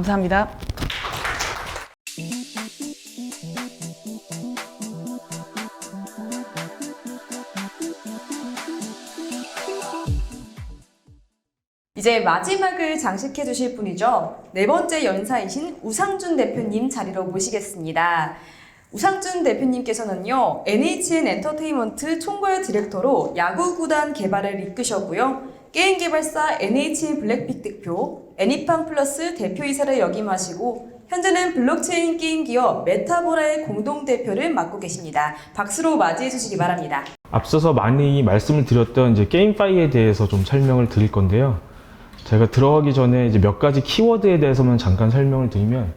감사합니다. 이제 마지막을 장식해 주실 분이죠. 네 번째 연사이신 우상준 대표님 자리로 모시겠습니다. 우상준 대표님께서는요, NHN 엔터테인먼트 총괄 디렉터로 야구 구단 개발을 이끄셨고요. 게임 개발사 NHN 블랙픽 대표, 애니팡 플러스 대표이사를 역임하시고, 현재는 블록체인 게임 기업 메타보라의 공동 대표를 맡고 계십니다. 박수로 맞이해 주시기 바랍니다. 앞서서 많이 말씀을 드렸던 이제 게임파이에 대해서 좀 설명을 드릴 건데요. 제가 들어가기 전에 이제 몇 가지 키워드에 대해서만 잠깐 설명을 드리면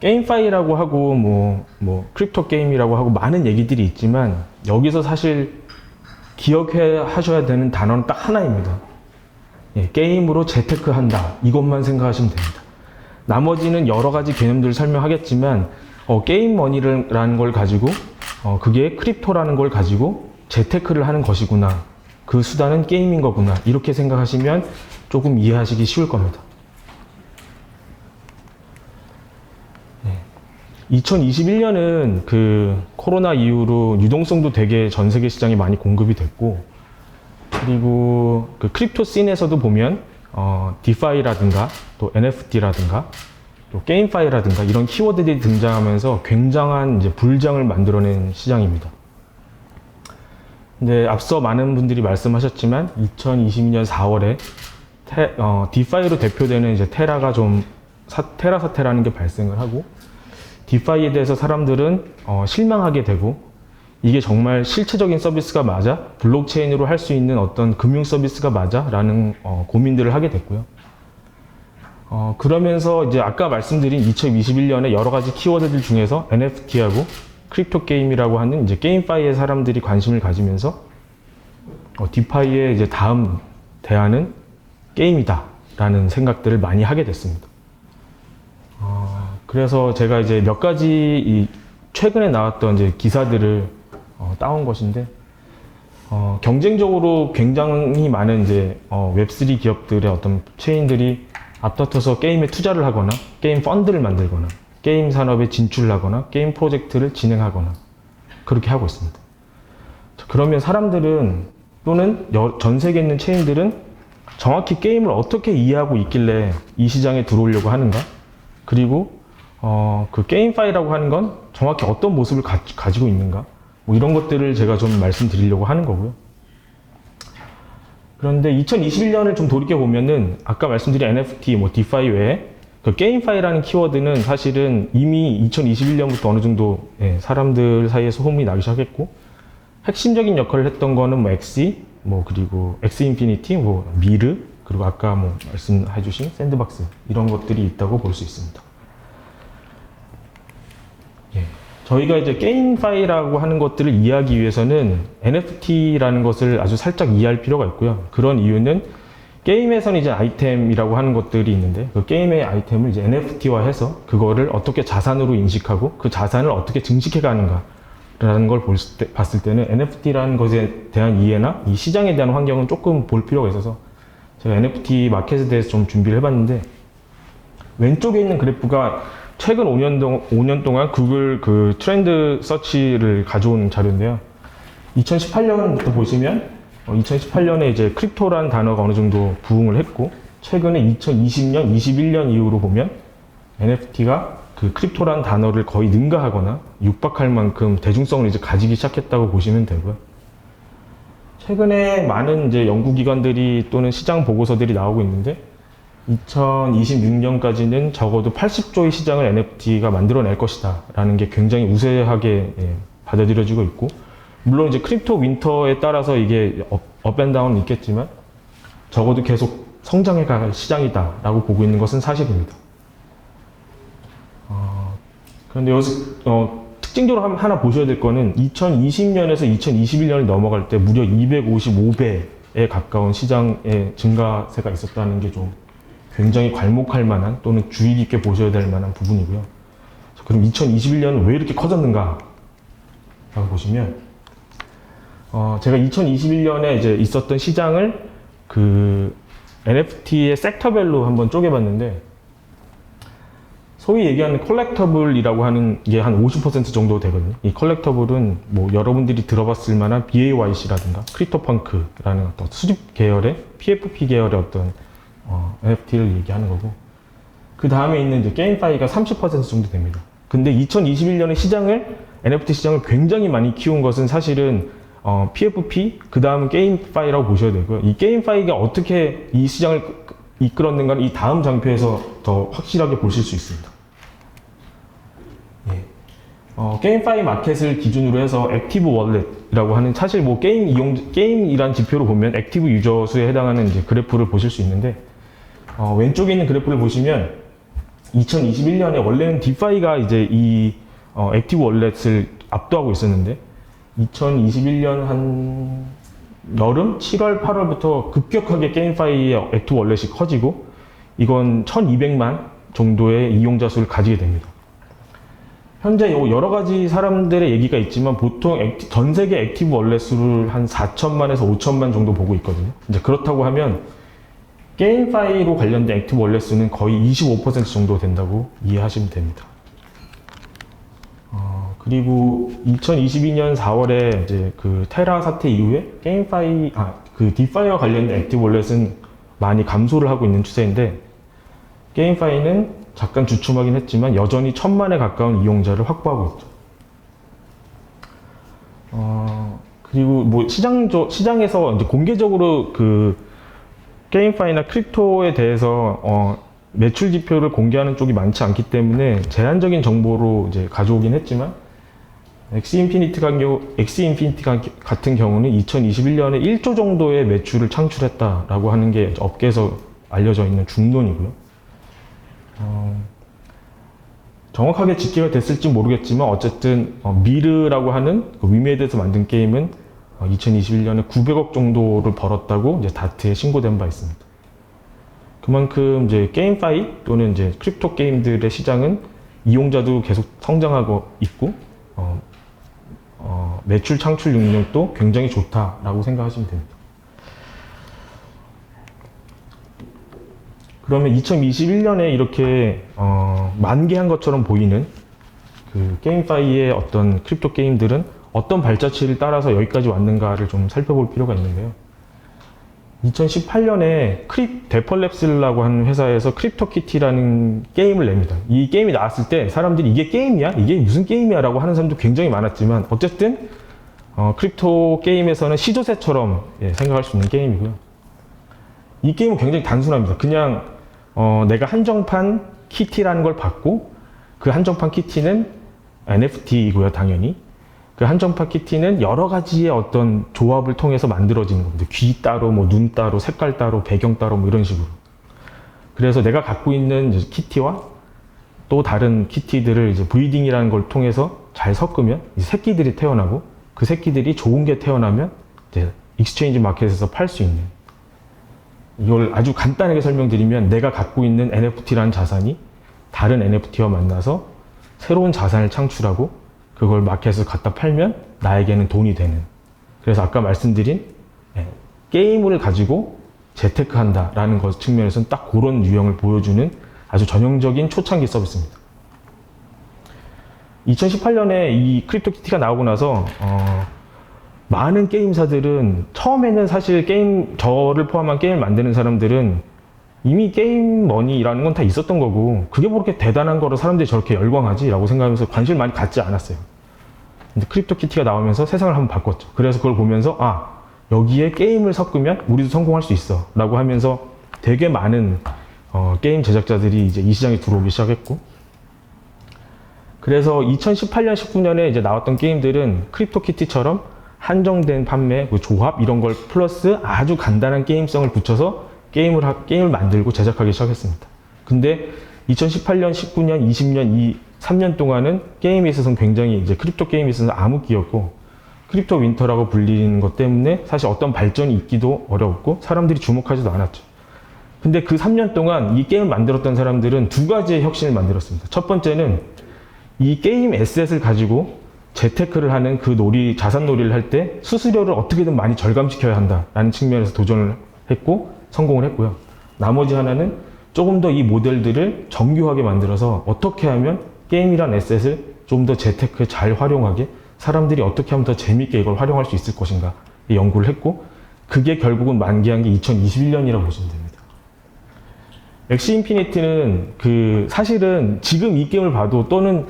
게임파이라고 하고 뭐, 뭐 크립토 게임이라고 하고 많은 얘기들이 있지만 여기서 사실 기억해 하셔야 되는 단어는 딱 하나입니다. 예, 게임으로 재테크한다. 이것만 생각하시면 됩니다. 나머지는 여러 가지 개념들을 설명하겠지만 어, 게임 머니라는 걸 가지고 어, 그게 크립토라는 걸 가지고 재테크를 하는 것이구나. 그 수단은 게임인 거구나. 이렇게 생각하시면 조금 이해하시기 쉬울 겁니다. 2021년은 그 코로나 이후로 유동성도 되게 전 세계 시장에 많이 공급이 됐고, 그리고 그 크립토 씬에서도 보면, 어, 디파이라든가 또 NFT라든가 또 게임파이라든가 이런 키워드들이 등장하면서 굉장한 이제 불장을 만들어낸 시장입니다. 근데 앞서 많은 분들이 말씀하셨지만 2022년 4월에 테, 어, 디파이로 대표되는 이제 테라가 좀 사, 테라 사태라는 게 발생을 하고 디파이에 대해서 사람들은 어, 실망하게 되고 이게 정말 실체적인 서비스가 맞아? 블록체인으로 할 수 있는 어떤 금융 서비스가 맞아? 라는 어, 고민들을 하게 됐고요. 어, 그러면서 이제 아까 말씀드린 2021년에 여러 가지 키워드들 중에서 NFT하고 크립토 게임이라고 하는 이제 게임파이의 사람들이 관심을 가지면서 어, 디파이의 이제 다음 대안은 게임이다 라는 생각들을 많이 하게 됐습니다. 어, 그래서 제가 이제 몇 가지 이 최근에 나왔던 이제 기사들을 어, 따온 것인데 어, 경쟁적으로 굉장히 많은 이제 어, 웹3 기업들의 어떤 체인들이 앞다퉈서 게임에 투자를 하거나 게임 펀드를 만들거나 게임 산업에 진출하거나 게임 프로젝트를 진행하거나 그렇게 하고 있습니다. 자, 그러면 사람들은 또는 여- 전 세계에 있는 체인들은 정확히 게임을 어떻게 이해하고 있길래 이 시장에 들어오려고 하는가? 그리고 어, 그 게임파이라고 하는 건 정확히 어떤 모습을 가, 지고 있는가? 뭐 이런 것들을 제가 좀 말씀드리려고 하는 거고요. 그런데 2021년을 좀 돌이켜 보면은 아까 말씀드린 NFT, 뭐 디파이 외에 그 게임파이라는 키워드는 사실은 이미 2021년부터 어느 정도 예, 사람들 사이에서 호응이 나기 시작했고 핵심적인 역할을 했던 거는 뭐 엑시, 뭐 그리고 엑스 인피니티, 뭐 미르 그리고 아까 뭐 말씀해주신 샌드박스 이런 것들이 있다고 볼 수 있습니다. 예. 저희가 이제 게임파이라고 하는 것들을 이해하기 위해서는 NFT라는 것을 아주 살짝 이해할 필요가 있고요. 그런 이유는 게임에서는 이제 아이템이라고 하는 것들이 있는데 그 게임의 아이템을 이제 NFT화해서 그거를 어떻게 자산으로 인식하고 그 자산을 어떻게 증식해 가는가 라는 걸볼 때, 봤을 때는 NFT라는 것에 대한 이해나 이 시장에 대한 환경은 조금 볼 필요가 있어서 제가 NFT 마켓에 대해서 좀 준비를 해봤는데 왼쪽에 있는 그래프가 최근 5년, 동, 5년 동안 구글 그 트렌드 서치를 가져온 자료인데요. 2018년부터 보시면 2018년에 이제 크립토라는 단어가 어느 정도 부흥을 했고 최근에 2020년, 21년 이후로 보면 NFT가 그 크립토라는 단어를 거의 능가하거나 육박할 만큼 대중성을 이제 가지기 시작했다고 보시면 되고요. 최근에 많은 이제 연구기관들이 또는 시장 보고서들이 나오고 있는데 2026년까지는 적어도 80조의 시장을 NFT가 만들어낼 것이다 라는 게 굉장히 우세하게 예, 받아들여지고 있고 물론 이제 크립토 윈터에 따라서 이게 업앤다운은 있겠지만 적어도 계속 성장해 갈 시장이다 라고 보고 있는 것은 사실입니다. 어, 그런데 여기서 어, 특징적으로 한- 하나 보셔야 될 거는 2020년에서 2021년이 넘어갈 때 무려 255배에 가까운 시장의 증가세가 있었다는 게좀 굉장히 괄목할 만한 또는 주의 깊게 보셔야 될 만한 부분이고요. 자, 그럼 2021년은 왜 이렇게 커졌는가? 라고 보시면, 어, 제가 2021년에 이제 있었던 시장을 그 NFT의 섹터별로 한번 쪼개봤는데 소위 얘기하는 컬렉터블이라고 하는 게 한 50% 정도 되거든요. 이 컬렉터블은 뭐 여러분들이 들어봤을 만한 BAYC라든가 크립토펑크라는 어떤 수집 계열의 PFP 계열의 어떤 어, NFT를 얘기하는 거고 그 다음에 있는 이제 게임 파이가 30% 정도 됩니다. 근데 2021년에 시장을 NFT 시장을 굉장히 많이 키운 것은 사실은 어, PFP 그 다음은 게임 파이라고 보셔야 되고요. 이 게임 파이가 어떻게 이 시장을 이끌었는가는 이 다음 장표에서 더 확실하게 보실 수 있습니다. 예. 어, 게임파이 마켓을 기준으로 해서 액티브 월렛이라고 하는 사실 뭐 게임 이용 게임이란 지표로 보면 액티브 유저 수에 해당하는 이제 그래프를 보실 수 있는데 어, 왼쪽에 있는 그래프를 보시면 2021년에 원래는 디파이가 이제 이 어, 액티브 월렛을 압도하고 있었는데 2021년 한 여름 7월 8월부터 급격하게 게임파이의 액티브 월렛이 커지고 이건 1200만 정도의 이용자 수를 가지게 됩니다. 현재 요 여러 가지 사람들의 얘기가 있지만 보통 액티- 전 세계 액티브 월렛 수를 한 4천만에서 5천만 정도 보고 있거든요. 이제 그렇다고 하면 게임파이로 관련된 액티브 월렛 수는 거의 25% 정도 된다고 이해하시면 됩니다. 어, 그리고 2022년 4월에 이제 그 테라 사태 이후에 게임파이, 아, 그 디파이와 관련된 액티브 월렛은 많이 감소를 하고 있는 추세인데 게임파이는 잠깐 주춤하긴 했지만 여전히 천만에 가까운 이용자를 확보하고 있죠. 어, 그리고 뭐 시장조, 시장에서 이제 공개적으로 그 게임파이나 크립토에 대해서 어, 매출 지표를 공개하는 쪽이 많지 않기 때문에 제한적인 정보로 이제 가져오긴 했지만 엑시 인피니티 같은 경우, 엑시 인피니티 같은 경우는 2021년에 1조 정도의 매출을 창출했다라고 하는 게 업계에서 알려져 있는 중론이고요. 어, 정확하게 집계가 됐을지 모르겠지만 어쨌든 어, 미르라고 하는 그 위메드에서 만든 게임은 어, 2021년에 900억 정도를 벌었다고 이제 다트에 신고된 바 있습니다. 그만큼 이제 게임파이 또는 이제 크립토 게임들의 시장은 이용자도 계속 성장하고 있고 어, 어, 매출 창출 능력도 굉장히 좋다라고 생각하시면 됩니다. 그러면 2021년에 이렇게 어, 만개한 것처럼 보이는 그 게임파이의 어떤 크립토 게임들은 어떤 발자취를 따라서 여기까지 왔는가를 좀 살펴볼 필요가 있는데요. 2018년에 크립 데펄랩스라고 하는 회사에서 크립토키티라는 게임을 냅니다. 이 게임이 나왔을 때 사람들이 이게 게임이야? 이게 무슨 게임이야? 라고 하는 사람도 굉장히 많았지만 어쨌든 어, 크립토 게임에서는 시조새처럼 예, 생각할 수 있는 게임이고요. 이 게임은 굉장히 단순합니다. 그냥 어, 내가 한정판 키티라는 걸 받고 그 한정판 키티는 NFT이고요, 당연히. 그 한정판 키티는 여러 가지의 어떤 조합을 통해서 만들어지는 겁니다. 귀 따로, 뭐 눈 따로, 색깔 따로, 배경 따로, 뭐 이런 식으로. 그래서 내가 갖고 있는 키티와 또 다른 키티들을 이제 브리딩이라는 걸 통해서 잘 섞으면 이 새끼들이 태어나고 그 새끼들이 좋은 게 태어나면 이제 익스체인지 마켓에서 팔 수 있는 이걸 아주 간단하게 설명드리면 내가 갖고 있는 NFT라는 자산이 다른 NFT와 만나서 새로운 자산을 창출하고 그걸 마켓에서 갖다 팔면 나에게는 돈이 되는. 그래서 아까 말씀드린 예, 게임을 가지고 재테크한다라는 것 측면에서는 딱 그런 유형을 보여주는 아주 전형적인 초창기 서비스입니다. 2018년에 이 크립토키티가 나오고 나서 어, 많은 게임사들은 처음에는 사실 게임 저를 포함한 게임을 만드는 사람들은 이미 게임 머니라는 건 다 있었던 거고 그게 뭐 그렇게 대단한 거로 사람들이 저렇게 열광하지라고 생각하면서 관심을 많이 갖지 않았어요. 근데 크립토 키티가 나오면서 세상을 한번 바꿨죠. 그래서 그걸 보면서 아 여기에 게임을 섞으면 우리도 성공할 수 있어라고 하면서 되게 많은 어, 게임 제작자들이 이제 이 시장에 들어오기 시작했고 그래서 2018년 19년에 이제 나왔던 게임들은 크립토 키티처럼 한정된 판매, 그 조합 이런 걸 플러스 아주 간단한 게임성을 붙여서 게임을 하, 게임을 만들고 제작하기 시작했습니다. 근데 2018년, 19년, 20년 이 3년 동안은 게임에 있어서는 굉장히 이제 크립토 게임에 있어서 암흑기였고 크립토 윈터라고 불리는 것 때문에 사실 어떤 발전이 있기도 어려웠고 사람들이 주목하지도 않았죠. 근데 그 3년 동안 이 게임을 만들었던 사람들은 두 가지의 혁신을 만들었습니다. 첫 번째는 이 게임 에셋을 가지고 재테크를 하는 그 놀이, 자산 놀이를 할 때 수수료를 어떻게든 많이 절감시켜야 한다라는 측면에서 도전을 했고 성공을 했고요. 나머지 하나는 조금 더 이 모델들을 정교하게 만들어서 어떻게 하면 게임이란 에셋을 좀 더 재테크에 잘 활용하게 사람들이 어떻게 하면 더 재밌게 이걸 활용할 수 있을 것인가 이 연구를 했고 그게 결국은 만기한 게 2021년이라고 보시면 됩니다. 엑시 인피니티는 그 사실은 지금 이 게임을 봐도 또는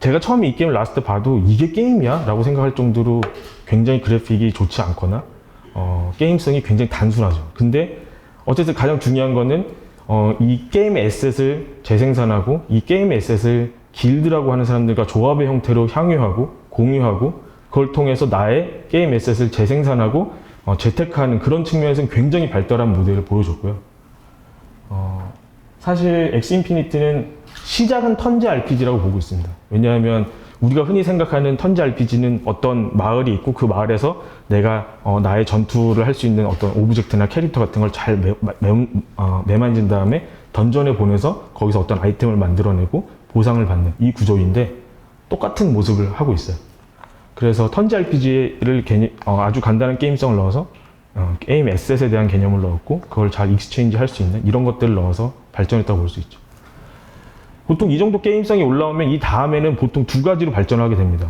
제가 처음에 이 게임을 나왔을 때 봐도 이게 게임이야? 라고 생각할 정도로 굉장히 그래픽이 좋지 않거나 어, 게임성이 굉장히 단순하죠. 근데 어쨌든 가장 중요한 거는 어, 이 게임의 에셋을 재생산하고 이 게임의 에셋을 길드라고 하는 사람들과 조합의 형태로 향유하고 공유하고 그걸 통해서 나의 게임 에셋을 재생산하고 어, 재테크하는 그런 측면에서는 굉장히 발달한 모델을 보여줬고요. 어, 사실 엑스 인피니티는 시작은 턴제 RPG라고 보고 있습니다. 왜냐하면 우리가 흔히 생각하는 턴제 RPG는 어떤 마을이 있고 그 마을에서 내가 어, 나의 전투를 할 수 있는 어떤 오브젝트나 캐릭터 같은 걸잘 매만진 다음에 던전에 보내서 거기서 어떤 아이템을 만들어내고 보상을 받는 이 구조인데 똑같은 모습을 하고 있어요. 그래서 턴제 RPG를 아주 간단한 게임성을 넣어서 어, 게임 에셋에 대한 개념을 넣었고 그걸 잘 익스체인지 할 수 있는 이런 것들을 넣어서 발전했다고 볼 수 있죠. 보통 이 정도 게임성이 올라오면 이 다음에는 보통 두 가지로 발전하게 됩니다.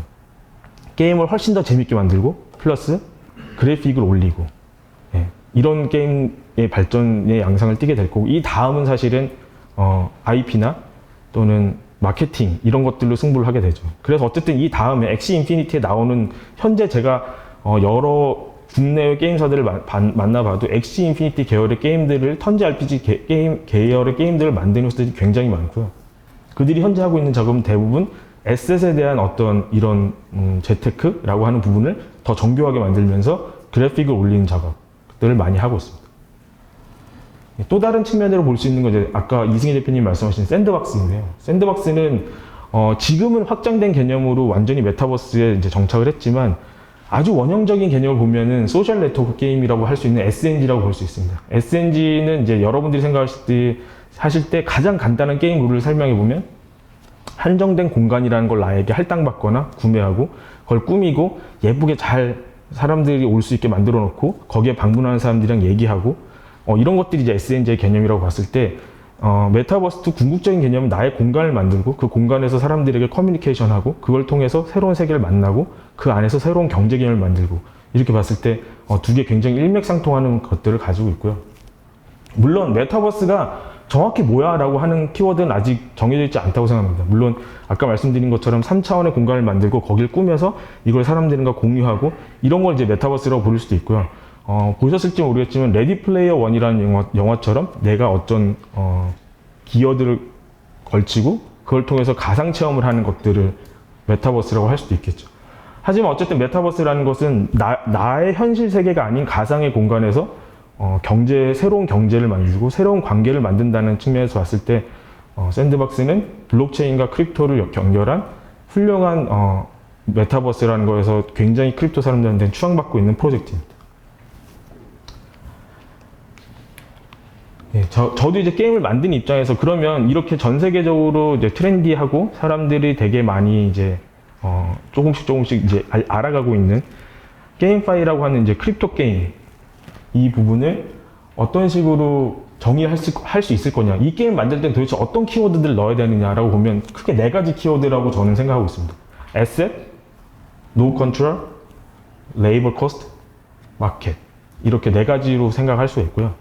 게임을 훨씬 더 재밌게 만들고 플러스 그래픽을 올리고 예, 이런 게임의 발전의 양상을 띠게 될 거고 이 다음은 사실은 어, IP나 또는 마케팅 이런 것들로 승부를 하게 되죠. 그래서 어쨌든 이 다음에 엑시 인피니티에 나오는 현재 제가 어, 여러 국내의 게임사들을 만나봐도 엑시 인피니티 계열의 게임들을 턴제 RPG 게, 게임 계열의 게임들을 만드는 회사들이 굉장히 많고요. 그들이 현재 하고 있는 작업은 대부분 에셋에 대한 어떤 이런 음, 재테크라고 하는 부분을 더 정교하게 만들면서 그래픽을 올리는 작업들을 많이 하고 있습니다. 또 다른 측면으로 볼 수 있는 건 이제 아까 이승희 대표님 말씀하신 샌드박스인데요. 샌드박스는 어, 지금은 확장된 개념으로 완전히 메타버스에 이제 정착을 했지만 아주 원형적인 개념을 보면은 소셜 네트워크 게임이라고 할 수 있는 SNG라고 볼 수 있습니다. SNG는 이제 여러분들이 생각하실 때 하실 때 가장 간단한 게임 룰을 설명해 보면 한정된 공간이라는 걸 나에게 할당받거나 구매하고 그걸 꾸미고 예쁘게 잘 사람들이 올 수 있게 만들어 놓고 거기에 방문하는 사람들이랑 얘기하고 어, 이런 것들이 이제 SNG의 개념이라고 봤을 때 어, 메타버스도 궁극적인 개념은 나의 공간을 만들고 그 공간에서 사람들에게 커뮤니케이션하고 그걸 통해서 새로운 세계를 만나고 그 안에서 새로운 경제 개념을 만들고 이렇게 봤을 때 어, 두개 굉장히 일맥상통하는 것들을 가지고 있고요. 물론 메타버스가 정확히 뭐야 라고 하는 키워드는 아직 정해져 있지 않다고 생각합니다. 물론 아까 말씀드린 것처럼 3차원의 공간을 만들고 거기를 꾸며서 이걸 사람들과 공유하고 이런 걸 이제 메타버스라고 부를 수도 있고요. 어, 보셨을지 모르겠지만 레디 플레이어 원이라는 영화, 영화 처럼 내가 어떤 어, 기어들을 걸치고 그걸 통해서 가상 체험을 하는 것들을 메타버스라고 할 수도 있겠죠. 하지만 어쨌든 메타버스라는 것은 나, 나의 현실 세계가 아닌 가상의 공간에서 어, 경제 새로운 경제를 만들고 새로운 관계를 만든다는 측면에서 봤을 때 어, 샌드박스는 블록체인과 크립토를 연결한 훌륭한 어, 메타버스라는 거에서 굉장히 크립토 사람들한테 추앙받고 있는 프로젝트입니다. 예, 저, 저도 이제 게임을 만든 입장에서 그러면 이렇게 전 세계적으로 이제 트렌디하고 사람들이 되게 많이 이제 어, 조금씩 조금씩 이제 알- 알아가고 있는 게임파이라고 하는 이제 크립토 게임 이 부분을 어떤 식으로 정의할 수, 할 수 있을 거냐. 이 게임 만들 때 도대체 어떤 키워드들을 넣어야 되느냐라고 보면 크게 네 가지 키워드라고 저는 생각하고 있습니다. asset, no control, labor cost, market. 이렇게 네 가지로 생각할 수 있고요.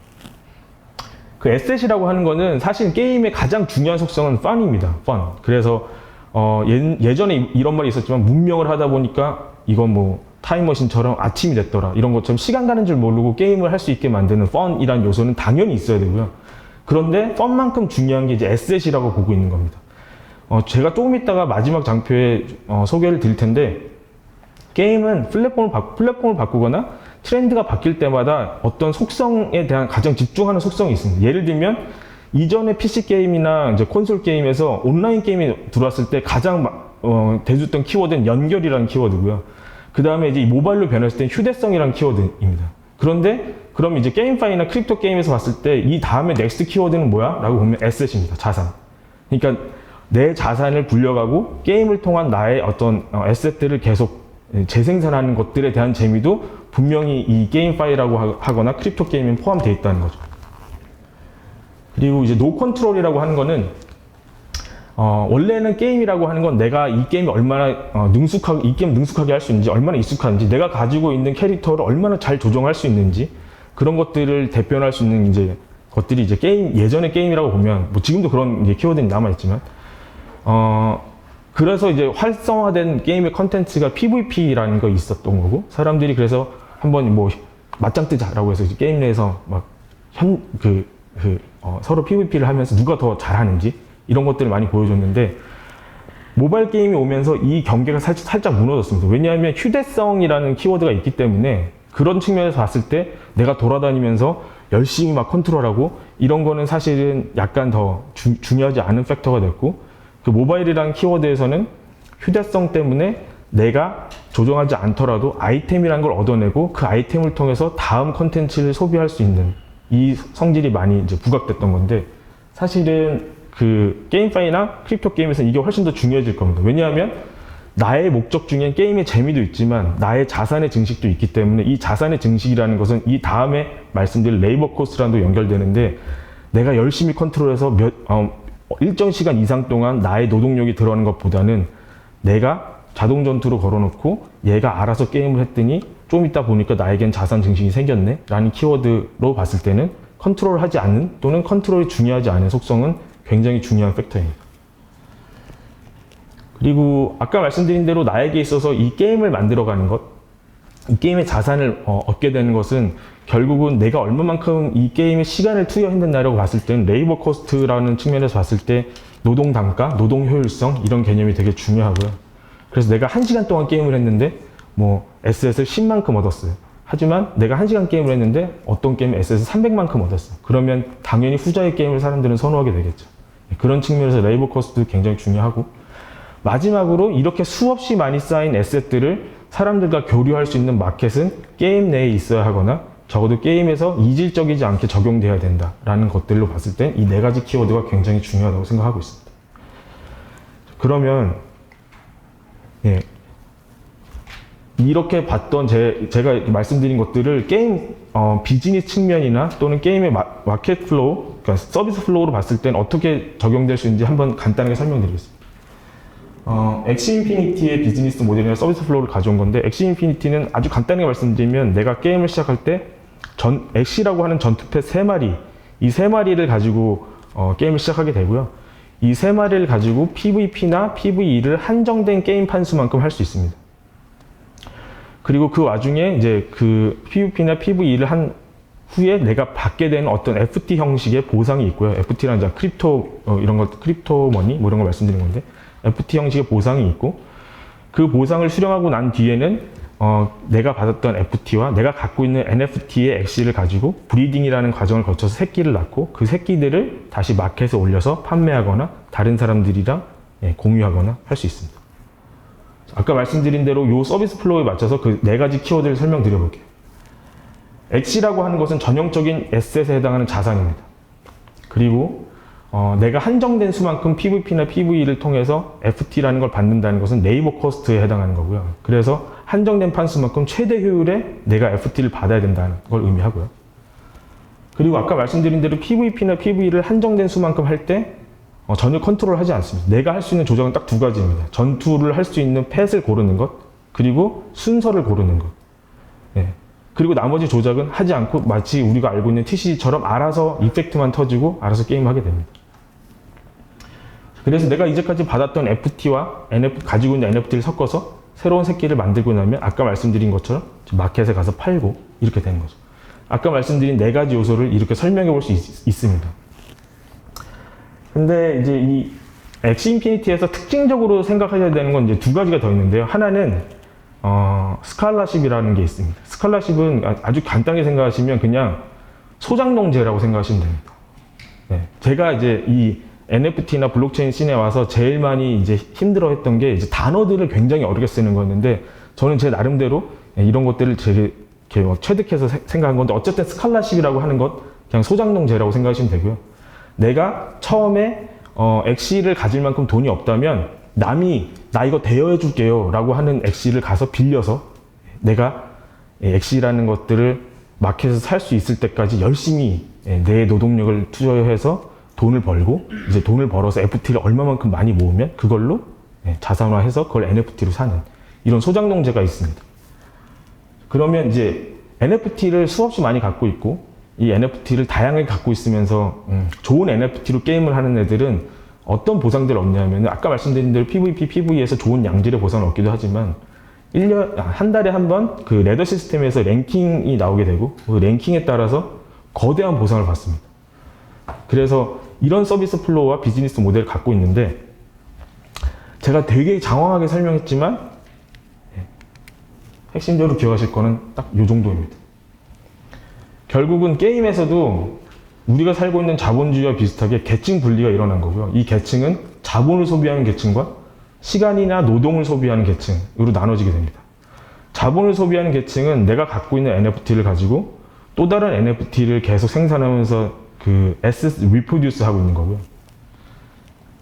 그 에셋이라고 하는 거는 사실 게임의 가장 중요한 속성은 펀입니다. 펀. 그래서 어, 예, 전에 이런 말이 있었지만 문명을 하다 보니까 이건 뭐 타임머신처럼 아침이 됐더라 이런 것처럼 시간 가는 줄 모르고 게임을 할 수 있게 만드는 펀이란 요소는 당연히 있어야 되고요. 그런데 펀만큼 중요한 게 이제 에셋이라고 보고 있는 겁니다. 어, 제가 조금 있다가 마지막 장표에 어, 소개를 드릴 텐데 게임은 플랫폼을, 바, 플랫폼을 바꾸거나 트렌드가 바뀔 때마다 어떤 속성에 대한 가장 집중하는 속성이 있습니다. 예를 들면 이전에 PC 게임이나 이제 콘솔 게임에서 온라인 게임이 들어왔을 때 가장 마- 어, 대두했던 키워드는 연결이라는 키워드고요. 그 다음에 이제 이 모바일로 변했을 때 휴대성이라는 키워드입니다. 그런데 그럼 이제 게임파이나 크립토 게임에서 봤을 때 이 다음에 넥스트 키워드는 뭐야? 라고 보면 에셋입니다. 자산. 그러니까 내 자산을 불려가고 게임을 통한 나의 어떤 어, 에셋들을 계속 재생산하는 것들에 대한 재미도 분명히 이 게임파이라고 하- 하거나 크립토 게임에 포함되어 있다는 거죠. 그리고 이제 노 컨트롤이라고 하는 거는 어, 원래는 게임이라고 하는 건 내가 이 게임이 얼마나 어, 능숙하게 이 게임 능숙하게 할 수 있는지 얼마나 익숙한지 내가 가지고 있는 캐릭터를 얼마나 잘 조정할 수 있는지 그런 것들을 대표할 수 있는 이제 것들이 이제 게임 예전의 게임이라고 보면 뭐 지금도 그런 이제 키워드는 남아 있지만 어 그래서 이제 활성화된 게임의 컨텐츠가 PVP라는 거 있었던 거고 사람들이 그래서 한번 뭐 맞짱 뜨자라고 해서 이제 게임 내에서 막현그그 어, 서로 PVP를 하면서 누가 더 잘하는지 이런 것들을 많이 보여줬는데 모바일 게임이 오면서 이 경계가 살짝, 살짝 무너졌습니다. 왜냐하면 휴대성이라는 키워드가 있기 때문에 그런 측면에서 봤을 때 내가 돌아다니면서 열심히 막 컨트롤하고 이런 거는 사실은 약간 더 주- 중요하지 않은 팩터가 됐고 그 모바일이라는 키워드에서는 휴대성 때문에 내가 조정하지 않더라도 아이템이라는 걸 얻어내고 그 아이템을 통해서 다음 컨텐츠를 소비할 수 있는 이 성질이 많이 이제 부각됐던 건데 사실은 그 게임파이나 크립토 게임에서는 이게 훨씬 더 중요해질 겁니다. 왜냐하면 나의 목적 중엔 게임의 재미도 있지만 나의 자산의 증식도 있기 때문에 이 자산의 증식이라는 것은 이 다음에 말씀드릴 레이버 코스트랑도 연결되는데 내가 열심히 컨트롤해서 몇, 어, 일정 시간 이상 동안 나의 노동력이 들어가는 것보다는 내가 자동 전투로 걸어놓고 얘가 알아서 게임을 했더니 좀 있다 보니까 나에겐 자산 증식이 생겼네 라는 키워드로 봤을 때는 컨트롤 하지 않는 또는 컨트롤이 중요하지 않은 속성은 굉장히 중요한 팩터입니다. 그리고 아까 말씀드린 대로 나에게 있어서 이 게임을 만들어가는 것, 이 게임의 자산을 어, 얻게 되는 것은 결국은 내가 얼마만큼 이 게임에 시간을 투여했느냐라고 봤을 때는 레이버 코스트라는 측면에서 봤을 때 노동 단가, 노동 효율성 이런 개념이 되게 중요하고요. 그래서 내가 한 시간 동안 게임을 했는데 뭐 에셋을 10만큼 얻었어요. 하지만 내가 한 시간 게임을 했는데 어떤 게임에 에셋을 300만큼 얻었어. 그러면 당연히 후자의 게임을 사람들은 선호하게 되겠죠. 그런 측면에서 레이버 코스트도 굉장히 중요하고 마지막으로 이렇게 수없이 많이 쌓인 에셋들을 사람들과 교류할 수 있는 마켓은 게임 내에 있어야 하거나 적어도 게임에서 이질적이지 않게 적용돼야 된다라는 것들로 봤을 때 이 네 가지 키워드가 굉장히 중요하다고 생각하고 있습니다. 그러면 예, 이렇게 봤던 제, 제가 말씀드린 것들을 게임 어, 비즈니스 측면이나 또는 게임의 마, 마켓 플로우, 그러니까 서비스 플로우로 봤을 땐 어떻게 적용될 수 있는지 한번 간단하게 설명드리겠습니다. 어, 엑시 인피니티의 비즈니스 모델이나 서비스 플로우를 가져온 건데 엑시 인피니티는 아주 간단하게 말씀드리면 내가 게임을 시작할 때 전, 엑시라고 하는 전투펫 세마리이 세마리를 가지고 어, 게임을 시작하게 되고요. 이 세마리를 가지고 PVP나 PVE를 한정된 게임 판수만큼 할 수 있습니다. 그리고 그 와중에 이제 그 PVP나 PVE를 한 후에 내가 받게 되는 어떤 FT 형식의 보상이 있고요. FT라는 이제 크립토 어, 이런 것 크립토 머니 뭐 이런 걸 말씀드린 건데 FT 형식의 보상이 있고 그 보상을 수령하고 난 뒤에는 어, 내가 받았던 FT와 내가 갖고 있는 NFT의 엑시를 가지고 브리딩이라는 과정을 거쳐서 새끼를 낳고 그 새끼들을 다시 마켓에 올려서 판매하거나 다른 사람들이랑 예, 공유하거나 할 수 있습니다. 아까 말씀드린 대로 이 서비스 플로우에 맞춰서 그 네 가지 키워드를 설명드려 볼게요. 엑시라고 하는 것은 전형적인 에셋에 해당하는 자산입니다. 그리고 어, 내가 한정된 수만큼 PVP나 PVE를 통해서 FT라는 걸 받는다는 것은 네이버 코스트에 해당하는 거고요. 그래서 한정된 판수만큼 최대 효율에 내가 FT를 받아야 된다는 걸 의미하고요. 그리고 아까 말씀드린 대로 PVP나 PVE를 한정된 수만큼 할 때 어, 전혀 컨트롤 하지 않습니다. 내가 할 수 있는 조정은 딱 두 가지입니다. 전투를 할 수 있는 펫을 고르는 것, 그리고 순서를 고르는 것. 예. 그리고 나머지 조작은 하지 않고 마치 우리가 알고 있는 TCG처럼 알아서 이펙트만 터지고 알아서 게임하게 됩니다. 그래서 내가 이제까지 받았던 FT와 NF, 가지고 있는 NFT를 섞어서 새로운 새끼를 만들고 나면 아까 말씀드린 것처럼 마켓에 가서 팔고 이렇게 되는 거죠. 아까 말씀드린 네 가지 요소를 이렇게 설명해 볼 수 있습니다. 근데 이제 이 엑시 인피니티에서 특징적으로 생각하셔야 되는 건 이제 두 가지가 더 있는데요. 하나는 어, 스칼라십이라는 게 있습니다. 스칼라십은 아- 아주 간단하게 생각하시면 그냥 소장농제라고 생각하시면 됩니다. 네, 제가 이제 이 NFT나 블록체인 씬에 와서 제일 많이 이제 힘들어 했던 게 이제 단어들을 굉장히 어렵게 쓰는 거였는데 저는 제 나름대로 이런 것들을 되게 이렇게 막 체득해서 세- 생각한 건데 어쨌든 스칼라십이라고 하는 것 그냥 소장농제라고 생각하시면 되고요. 내가 처음에 어, 엑시를 가질 만큼 돈이 없다면 남이 나 이거 대여해 줄게요 라고 하는 엑시를 가서 빌려서 내가 엑시라는 것들을 마켓에서 살 수 있을 때까지 열심히 예, 내 노동력을 투자해서 돈을 벌고 이제 돈을 벌어서 FT를 얼마만큼 많이 모으면 그걸로 예, 자산화해서 그걸 NFT로 사는 이런 소장농제가 있습니다. 그러면 이제 NFT를 수없이 많이 갖고 있고 이 NFT를 다양하게 갖고 있으면서 음, 좋은 NFT로 게임을 하는 애들은 어떤 보상들을 얻냐면 아까 말씀드린 대로 PVP, PV에서 좋은 양질의 보상을 얻기도 하지만 1년, 아, 한 달에 한 번 그 레더 시스템에서 랭킹이 나오게 되고 그 랭킹에 따라서 거대한 보상을 받습니다. 그래서 이런 서비스 플로우와 비즈니스 모델을 갖고 있는데 제가 되게 장황하게 설명했지만 예, 핵심적으로 기억하실 거는 딱 이 정도입니다. 결국은 게임에서도 우리가 살고 있는 자본주의와 비슷하게 계층 분리가 일어난 거고요. 이 계층은 자본을 소비하는 계층과 시간이나 노동을 소비하는 계층으로 나눠지게 됩니다. 자본을 소비하는 계층은 내가 갖고 있는 NFT를 가지고 또 다른 NFT를 계속 생산하면서 그 에셋 리프로듀스 하고 있는 거고요.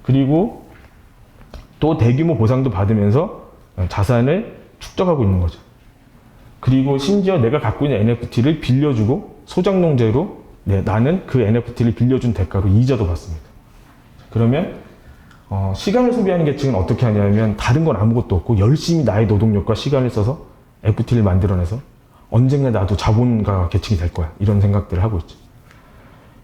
그리고 또 대규모 보상도 받으면서 자산을 축적하고 있는 거죠. 그리고 심지어 내가 갖고 있는 NFT를 빌려주고 소장농제로 네, 나는 그 NFT를 빌려준 대가로 이자도 받습니다. 그러면 어, 시간을 소비하는 계층은 어떻게 하냐면 다른 건 아무것도 없고 열심히 나의 노동력과 시간을 써서 FT를 만들어내서 언젠가 나도 자본가 계층이 될 거야 이런 생각들을 하고 있죠.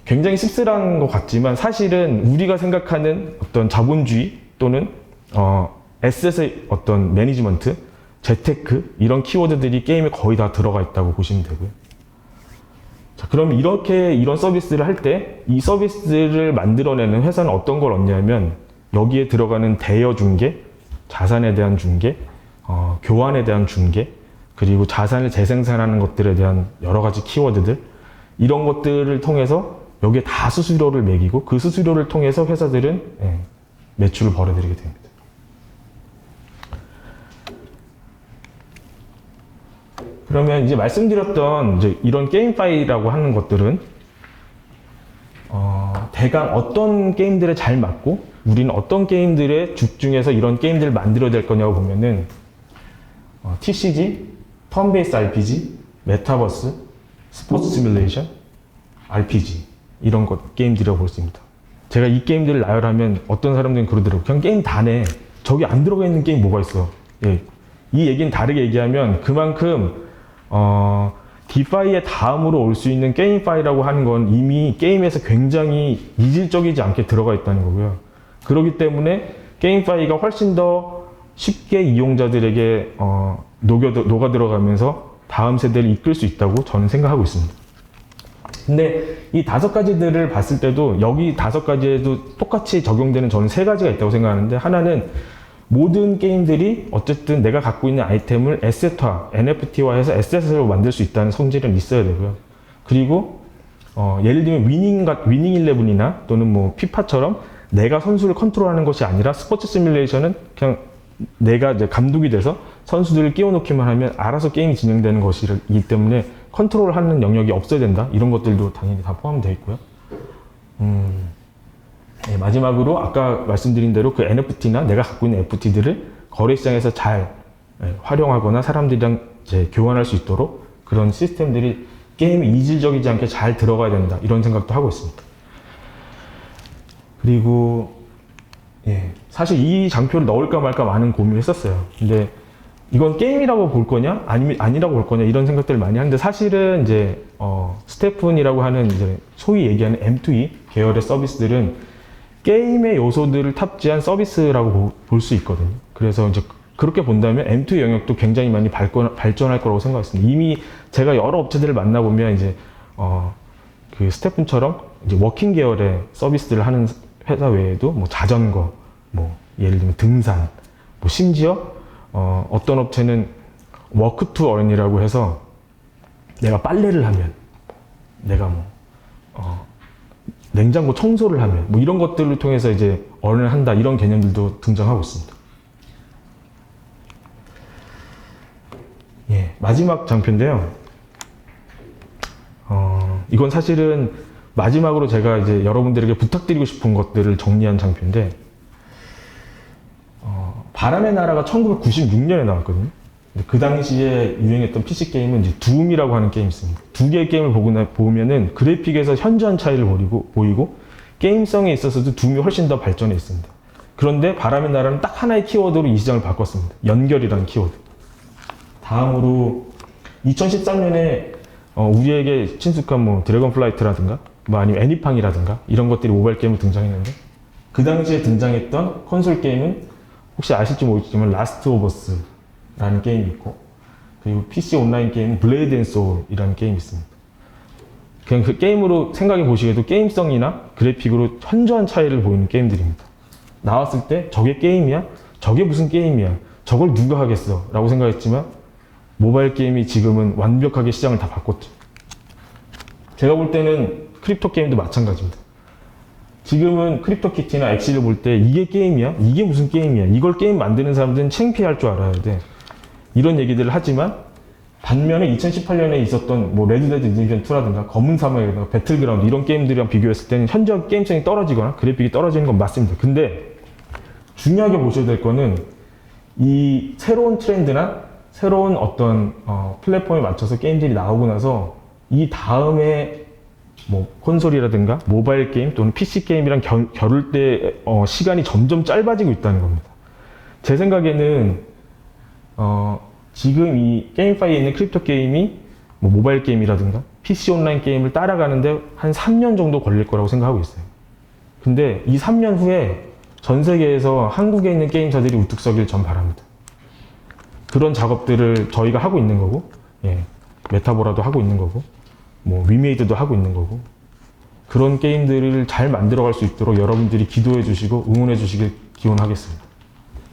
굉장히 씁쓸한 것 같지만 사실은 우리가 생각하는 어떤 자본주의 또는 어, 에셋의 어떤 매니지먼트, 재테크 이런 키워드들이 게임에 거의 다 들어가 있다고 보시면 되고요. 자, 그럼 이렇게 이런 서비스를 할 때 이 서비스를 만들어내는 회사는 어떤 걸 얻냐면 여기에 들어가는 대여 중개, 자산에 대한 중개, 어, 교환에 대한 중개, 그리고 자산을 재생산하는 것들에 대한 여러 가지 키워드들 이런 것들을 통해서 여기에 다 수수료를 매기고 그 수수료를 통해서 회사들은 예, 매출을 벌어들이게 됩니다. 그러면 이제 말씀드렸던 이제 이런 게임파이라고 하는 것들은 어, 대강 어떤 게임들에 잘 맞고 우리는 어떤 게임들에 집중해서 이런 게임들을 만들어야 될 거냐고 보면은 어, TCG, 턴베이스 RPG, 메타버스, 스포츠 시뮬레이션, RPG 이런 것 게임들이라고 볼 수 있습니다. 제가 이 게임들을 나열하면 어떤 사람들은 그러더라고요. 그냥 게임 다네. 저기 안 들어가 있는 게임 뭐가 있어. 예. 이 얘기는 다르게 얘기하면 그만큼 어, 디파이의 다음으로 올 수 있는 게임파이라고 하는 건 이미 게임에서 굉장히 이질적이지 않게 들어가 있다는 거고요. 그렇기 때문에 게임파이가 훨씬 더 쉽게 이용자들에게 어, 녹여, 녹아 들어가면서 다음 세대를 이끌 수 있다고 저는 생각하고 있습니다. 근데 이 다섯 가지들을 봤을 때도 여기 다섯 가지에도 똑같이 적용되는 저는 세 가지가 있다고 생각하는데 하나는 모든 게임들이 어쨌든 내가 갖고 있는 아이템을 에셋화, NFT화해서 에셋으로 만들 수 있다는 성질은 있어야 되고요. 그리고 어, 예를 들면 위닝 위닝 11이나 또는 뭐 피파처럼 내가 선수를 컨트롤하는 것이 아니라 스포츠 시뮬레이션은 그냥 내가 이제 감독이 돼서 선수들을 끼워놓기만 하면 알아서 게임이 진행되는 것이기 때문에 컨트롤하는 영역이 없어야 된다. 이런 것들도 당연히 다 포함되어 있고요. 음, 네, 마지막으로 아까 말씀드린 대로 그 NFT나 내가 갖고 있는 FT들을 거래 시장에서 잘 예, 활용하거나 사람들이랑 교환할 수 있도록 그런 시스템들이 게임이 이질적이지 않게 잘 들어가야 된다. 이런 생각도 하고 있습니다. 그리고 예, 사실 이 장표를 넣을까 말까 많은 고민을 했었어요. 근데 이건 게임이라고 볼 거냐? 아니, 아니라고 볼 거냐? 이런 생각들을 많이 하는데 사실은 이제, 어, 스테픈이라고 하는 이제 소위 얘기하는 M2E 계열의 서비스들은 게임의 요소들을 탑재한 서비스라고 볼 수 있거든요. 그래서 이제 그렇게 본다면 M2 영역도 굉장히 많이 발전, 발전할 거라고 생각했습니다. 이미 제가 여러 업체들을 만나보면 이제, 어, 그 스테픈처럼 이제 워킹 계열의 서비스들을 하는 회사 외에도 뭐 자전거, 뭐 예를 들면 등산, 뭐 심지어 어, 어떤 업체는 워크 투 어른이라고 해서 내가 빨래를 하면 내가 뭐 어, 냉장고 청소를 하면 뭐 이런 것들을 통해서 이제 어른을 한다 이런 개념들도 등장하고 있습니다. 예, 마지막 장표인데요. 어, 이건 사실은 마지막으로 제가 이제 여러분들에게 부탁드리고 싶은 것들을 정리한 장표인데, 어, 바람의 나라가 1996년에 나왔거든요. 그 당시에 유행했던 PC 게임은 이제 둠이라고 하는 게임이 있습니다. 두 개의 게임을 보면은 그래픽에서 현저한 차이를 보이고, 보이고 게임성에 있어서도 둠이 훨씬 더 발전해 있습니다. 그런데 바람의 나라는 딱 하나의 키워드로 이 시장을 바꿨습니다. 연결이라는 키워드. 다음으로 2013년에 어, 우리에게 친숙한 뭐 드래곤 플라이트라든가 뭐 아니면 애니팡이라든가 이런 것들이 모바일 게임으로 등장했는데 그 당시에 등장했던 콘솔 게임은 혹시 아실지 모르겠지만 라스트 오브 어스 라는 게임이 있고 그리고 PC 온라인 게임은 블레이드 앤 소울이라는 게임이 있습니다. 그냥 그 게임으로 생각해 보시게도 게임성이나 그래픽으로 현저한 차이를 보이는 게임들입니다. 나왔을 때 저게 게임이야? 저게 무슨 게임이야? 저걸 누가 하겠어? 라고 생각했지만 모바일 게임이 지금은 완벽하게 시장을 다 바꿨죠. 제가 볼 때는 크립토 게임도 마찬가지입니다. 지금은 크립토 키티나 엑시를 볼 때 이게 게임이야? 이게 무슨 게임이야? 이걸 게임 만드는 사람들은 창피할 줄 알아야 돼. 이런 얘기들을 하지만 반면에 2018년에 있었던 뭐 레드데드 리뎀션 2라든가 검은 사막이라든가 배틀그라운드 이런 게임들이랑 비교했을 때는 현저 게임성이 떨어지거나 그래픽이 떨어지는 건 맞습니다. 근데 중요하게 보셔야 될 거는 이 새로운 트렌드나 새로운 어떤 어, 플랫폼에 맞춰서 게임들이 나오고 나서 이 다음에 뭐 콘솔이라든가 모바일 게임 또는 PC 게임이랑 결, 겨룰 때 어, 시간이 점점 짧아지고 있다는 겁니다. 제 생각에는 어, 지금 이 게임파이에 있는 크립토 게임이 뭐 모바일 게임이라든가 PC 온라인 게임을 따라가는데 한 3년 정도 걸릴 거라고 생각하고 있어요. 근데 이 3년 후에 전 세계에서 한국에 있는 게임사들이 우뚝 서길 전 바랍니다. 그런 작업들을 저희가 하고 있는 거고, 예, 메타보라도 하고 있는 거고, 뭐 위메이드도 하고 있는 거고, 그런 게임들을 잘 만들어갈 수 있도록 여러분들이 기도해 주시고 응원해 주시길 기원하겠습니다.